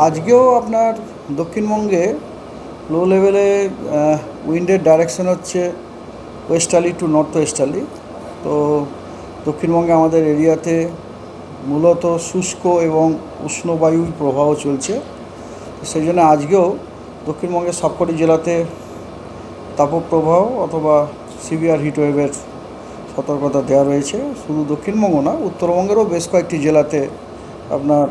আজকেও আপনার দক্ষিণবঙ্গে লো লেভেলে উইন্ডের ডাইরেকশন হচ্ছে ওয়েস্টার্লি টু নর্থ ওয়েস্টার্লি তো দক্ষিণবঙ্গে আমাদের এরিয়াতে মূলত শুষ্ক এবং উষ্ণ বায়ুর প্রবাহ চলছে। সেই জন্য আজকেও দক্ষিণবঙ্গের সবকটি জেলাতে তাপপ্রবাহ অথবা সিভিয়ার হিটওয়েভের সতর্কতা দেওয়া রয়েছে। শুধু দক্ষিণবঙ্গ না, উত্তরবঙ্গেরও বেশ কয়েকটি জেলাতে আপনার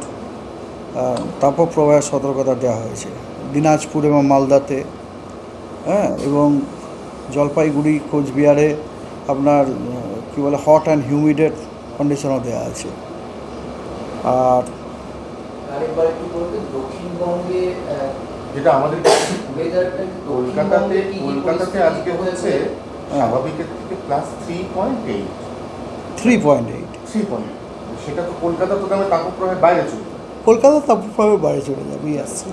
তাপপ্রবাহের সতর্কতা দেওয়া হয়েছে। দিনাজপুর এবং মালদাতে হ্যাঁ এবং জলপাইগুড়ি কোচবিহারে আপনার কী বলে হট অ্যান্ড হিউমিডের কন্ডিশনও দেওয়া আছে। আর দক্ষিণবঙ্গে যেটা আমাদের কলকাতাতে কলকাতাতে আজকে হচ্ছে হ্যাঁ। স্বাভাবিকের থেকে plus three point eight three point eight three point সেটা তো কলকাতা তো দামে তাপপ্রবাহের বাইরে চলে। যায়। কলকাতার তাপপ্রবাহের বাইরে চলে যাবে আসছে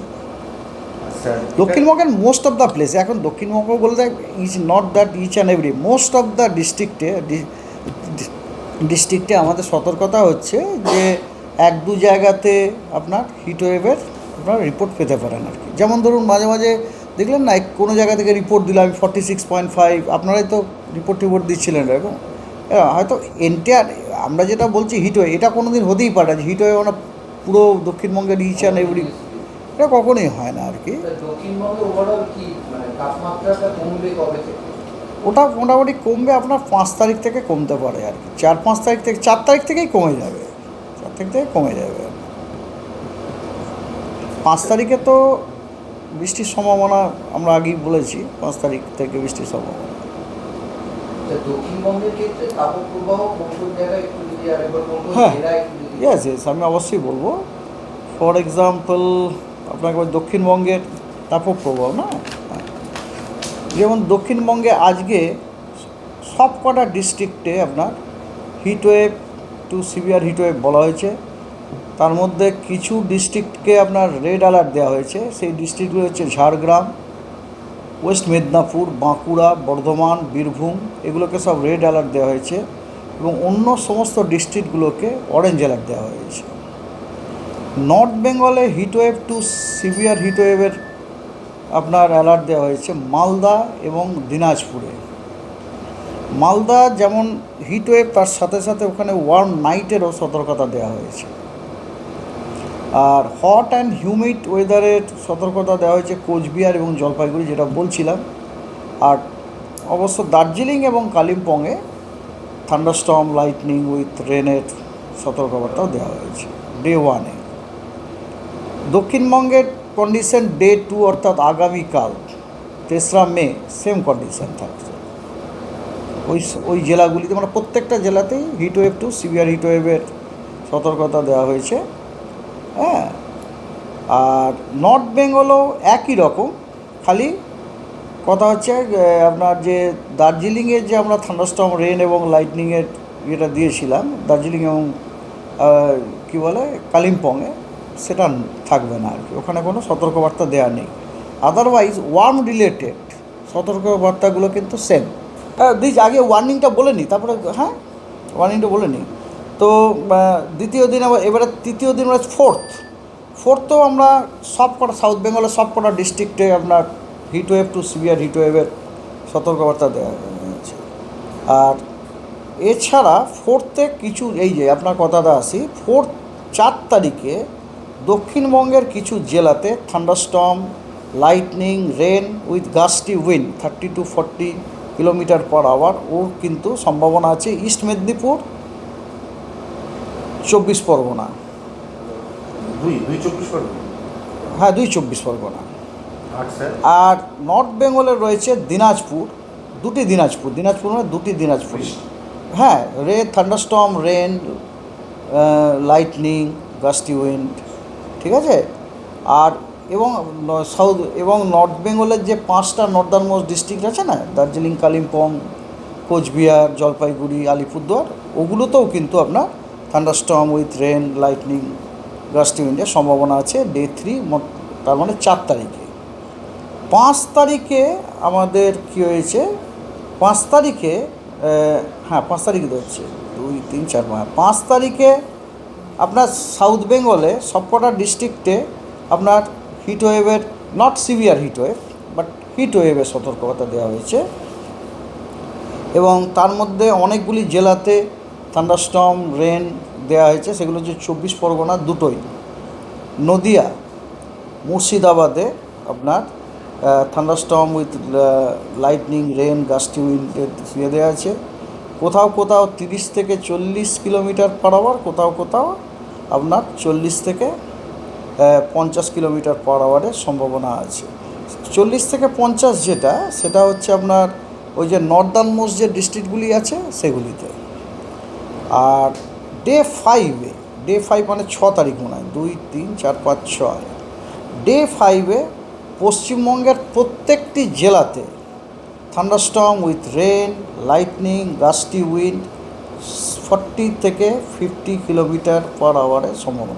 আচ্ছা দক্ষিণবঙ্গের মোস্ট অফ দ্য প্লেস এখন দক্ষিণবঙ্গ বলতে is not that each and every most of the ডিস্ট্রিক্টে ডিস্ট্রিক্টে আমাদের সতর্কতা হচ্ছে যে এক দু জায়গাতে আপনার হিটওয়েভের আপনার রিপোর্ট পেতে পারেন আর কি যেমন ধরুন মাঝে মাঝে দেখলেন না কোনো জায়গা থেকে রিপোর্ট দিলাম ফর্টি সিক্স পয়েন্ট ফাইভ আপনারাই তো রিপোর্ট টিপোর্ট দিচ্ছিলেন এরকম হয়তো এন্টায়ার আমরা যেটা বলছি হিটওয়ে এটা কোনো দিন হতেই পারে হিটওয়ে মানে পুরো দক্ষিণবঙ্গের ইচ অ্যান্ড এভরি এটা কখনোই হয় না আর কি। দক্ষিণবঙ্গে মানে ওটা মোটামুটি কমবে আপনার পাঁচ তারিখ থেকে কমতে পারে আর কি। চার পাঁচ তারিখ থেকে চার তারিখ থেকেই কমে যাবে। চার তারিখ থেকে কমে যাবে। পাঁচ তারিখে তো বৃষ্টির সম্ভাবনা আমরা আগেই বলেছি পাঁচ তারিখ থেকে বৃষ্টির সম্ভাবনা। হ্যাঁ। ইয়েস ইয়েস আমি অবশ্যই বলব। ফর এক্সাম্পল আপনাকে দক্ষিণবঙ্গের তাপপ্রবাহ, না? হ্যাঁ। যেমন দক্ষিণবঙ্গে আজকে সব কটা ডিস্ট্রিক্টে আপনার হিটওয়েভ টু সিভিয়ার হিটওয়েভ বলা হয়েছে। তার মধ্যে কিছু ডিস্ট্রিক্টকে আপনার রেড অ্যালার্ট দেওয়া হয়েছে। সেই ডিস্ট্রিক্টগুলো হচ্ছে ঝাড়গ্রাম, ওয়েস্ট মেদিনীপুর, বাঁকুড়া, বর্ধমান, বীরভূম, এগুলোকে সব রেড অ্যালার্ট দেওয়া হয়েছে। এবং অন্য সমস্ত ডিস্ট্রিক্টগুলোকে অরেঞ্জ অ্যালার্ট দেওয়া হয়েছে। নর্থ বেঙ্গলে হিটওয়েভ টু সিভিয়ার হিটওয়েভের আপনার অ্যালার্ট দেওয়া হয়েছে মালদা এবং দিনাজপুরে। মালদা যেমন হিটওয়েভ তার সাথে সাথে ওখানে ওয়ার্ম নাইটেরও সতর্কতা দেওয়া হয়েছে। আর হট অ্যান্ড হিউমিড ওয়েদারের সতর্কতা দেওয়া হয়েছে কোচবিহার এবং জলপাইগুড়ি যেটা বলছিলাম। আর অবশ্য দার্জিলিং এবং কালিম্পংয়ে থান্ডারস্টর্ম লাইটনিং উইথ রেনের সতর্কবার্তাও দেওয়া হয়েছে। ডে ওয়ানে দক্ষিণবঙ্গের কন্ডিশন ডে টু অর্থাৎ আগামীকাল, তেসরা মে সেম কন্ডিশন থাকছে। ওই ওই জেলাগুলিতে মানে প্রত্যেকটা জেলাতেই হিটওয়েভ টু সিভিয়ার হিটওয়েভের সতর্কতা দেওয়া হয়েছে। হ্যাঁ? আর নর্থ বেঙ্গলও একই রকম। খালি কথা হচ্ছে আপনার যে দার্জিলিংয়ের যে আমরা থান্ডারস্টর্ম রেন এবং লাইটনিংয়ের ইয়েটা দিয়েছিলাম, দার্জিলিং এবং কী বলে, কালিম্পংয়ে, সেটা থাকবে না আর কি। ওখানে কোনো সতর্কবার্তা দেওয়া নেই। আদারওয়াইজ ওয়ার্ম রিলেটেড সতর্কবার্তাগুলো কিন্তু সেম দিস, আগে ওয়ার্নিংটা বলে নিই তারপরে হ্যাঁ? ওয়ার্নিংটা বলে নিই তো দ্বিতীয় দিন আবার, এবারে তৃতীয় দিন ফোর্থ ফোর্থও আমরা সব কটা সাউথ বেঙ্গলের সব কটা ডিস্ট্রিক্টে আপনার হিটওয়েভ টু সিভিয়ার হিটওয়েভের সতর্কবার্তা দেওয়া হয়েছে। আর এছাড়া ফোর্থে কিছু এই যে আপনার কথাটা আসি ফোর্থ চার তারিখে দক্ষিণবঙ্গের কিছু জেলাতে thunderstorm lightning rain with gusty wind thirty to forty kilometer per hour or কিন্তু সম্ভাবনা আছে ইস্ট মেদিনীপুর চব্বিশ পরগনা। দুই দুই চব্বিশ পরগনা? হ্যাঁ দুই চব্বিশ পরগনা। আর নর্থ বেঙ্গলে রয়েছে দিনাজপুর দুটি দিনাজপুর দিনাজপুর মানে দুটি দিনাজপুর। হ্যাঁ রে thunderstorm rain lightning gusty wind ঠিক আছে? আর এবং সাউথ এবং নর্থ বেঙ্গলের যে পাঁচটা নর্দার্ন মোস্ট ডিস্ট্রিক্ট আছে না দার্জিলিং কালিম্পং কোচবিহার জলপাইগুড়ি আলিপুরদুয়ার ওগুলোতেও কিন্তু আপনার thunderstorm with rain lightning gusty উইন্ডের সম্ভাবনা আছে ডে থ্রি তার মানে চার তারিখে। পাঁচ তারিখে আমাদের কী হয়েছে? পাঁচ তারিখে হ্যাঁ পাঁচ তারিখে হচ্ছে। দুই, তিন, চার, পাঁচ। পাঁচ তারিখে আপনার সাউথ বেঙ্গলে সবকটা ডিস্ট্রিক্টে আপনার হিট ওয়েভের not severe heat wave but heat ওয়েভের সতর্কতা দেওয়া হয়েছে। এবং তার মধ্যে অনেকগুলি জেলাতে থান্ডারস্টর্ম রেন দেওয়া হয়েছে। সেগুলো হচ্ছে চব্বিশ পরগনা দুটোই। নদিয়া, মুর্শিদাবাদে আপনার thunderstorm with lightning rain gusty উইন্ডের শুয়ে দেওয়া আছে। কোথাও কোথাও তিরিশ থেকে চল্লিশ কিলোমিটার পার আওয়ার কোথাও কোথাও আপনার চল্লিশ থেকে পঞ্চাশ কিলোমিটার পার আওয়ারের সম্ভাবনা আছে। চল্লিশ থেকে পঞ্চাশ যেটা, সেটা হচ্ছে আপনার ওই যে নর্দার্ন মোস্ট যে ডিস্ট্রিক্টগুলি আছে, সেগুলিতে। আর ডে ফাইভে ডে ফাইভ মানে ছ তারিখ মনে হয়, দুই, তিন, চার, পাঁচ, ছয়। ডে ফাইভে পশ্চিমবঙ্গের প্রত্যেকটি জেলাতে thunderstorm with rain lightning gusty wind forty থেকে ফিফটি কিলোমিটার পার আওয়ারের সম্ভাবনা।